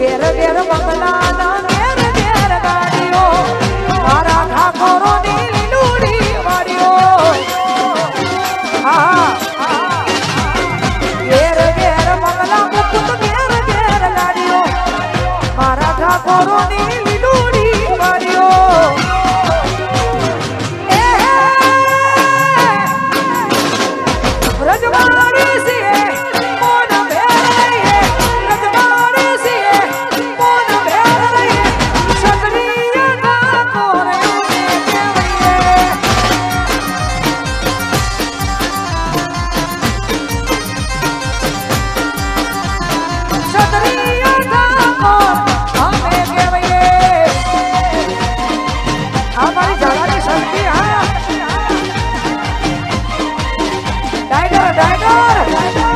વેર વેર બંગલાના વેર વેર ગાડીઓ. મારા ઠાકોરોની લીલુડી વાડીઓ. હા વેર વેર બંગલા મુકુત વેર વેર ગાડીઓ. અમારી જગાની શક્તિ હા. ડાયનર ડાયનર